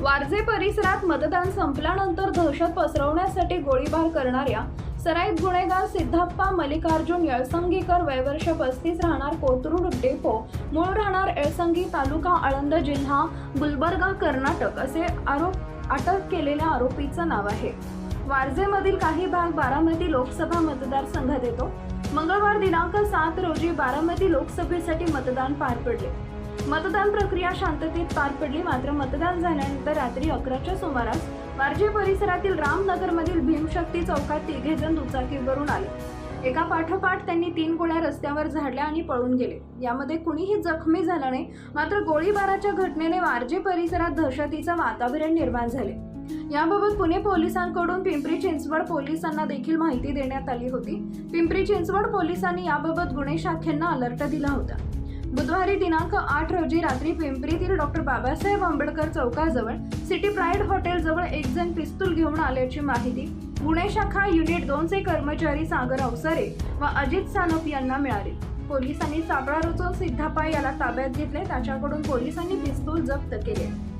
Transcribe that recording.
वारजे परिसरात मतदान संपल्यानंतर दहशत पसरवण्यासाठी गोळीबार करणाऱ्या सराईत गुन्हेगार सिद्धप्पा मल्लिकार्जुन येळसंगीकर वयवर्ष पस्तीस राहणार कोथरूड डेपो मूळ राहणार येळसंगी तालुका आळंद जिल्हा गुलबर्गा कर्नाटक असे आरोप अटक केलेल्या आरोपीचं नाव आहे. वारजेमधील काही भाग बारामती लोकसभा मतदारसंघात येतो. मंगळवार दिनांक सात रोजी बारामती लोकसभेसाठी मतदान पार पडले. मतदान प्रक्रिया शांततेत पार पडली. मात्र मतदान झाल्यानंतर रात्री अकराच्या सुमारास वारजे परिसरातील रामनगरमधील भीमशक्ती चौकात तिघे जण दुचाकीवरून आले. एका पाठोपाठ त्यांनी तीन गोळ्या रस्त्यावर झाडल्या आणि पळून गेले. यामध्ये कुणीही जखमी झालं नाही मात्र गोळीबाराच्या घटनेने वारजे परिसरात दहशतीचं वातावरण निर्माण झाले. याबाबत पुणे पोलिसांकडून पिंपरी चिंचवड पोलिसांना देखील माहिती देण्यात आली होती. पिंपरी चिंचवड पोलिसांनी याबाबत गुन्हे शाखेंना अलर्ट दिला होता. बुधवारी दिनांक आठ रोजी रात्री पिंपरीतील डॉक्टर बाबासाहेब आंबेडकर चौकाजवळ सिटी प्राईड हॉटेलजवळ एक जण पिस्तूल घेऊन आल्याची माहिती गुन्हे शाखा युनिट दोनचे कर्मचारी सागर अवसरे व अजित सानप यांना मिळाली. पोलिसांनी सापळा रुचून सिद्धापाय याला ताब्यात घेतले. त्याच्याकडून पोलिसांनी पिस्तूल जप्त केले.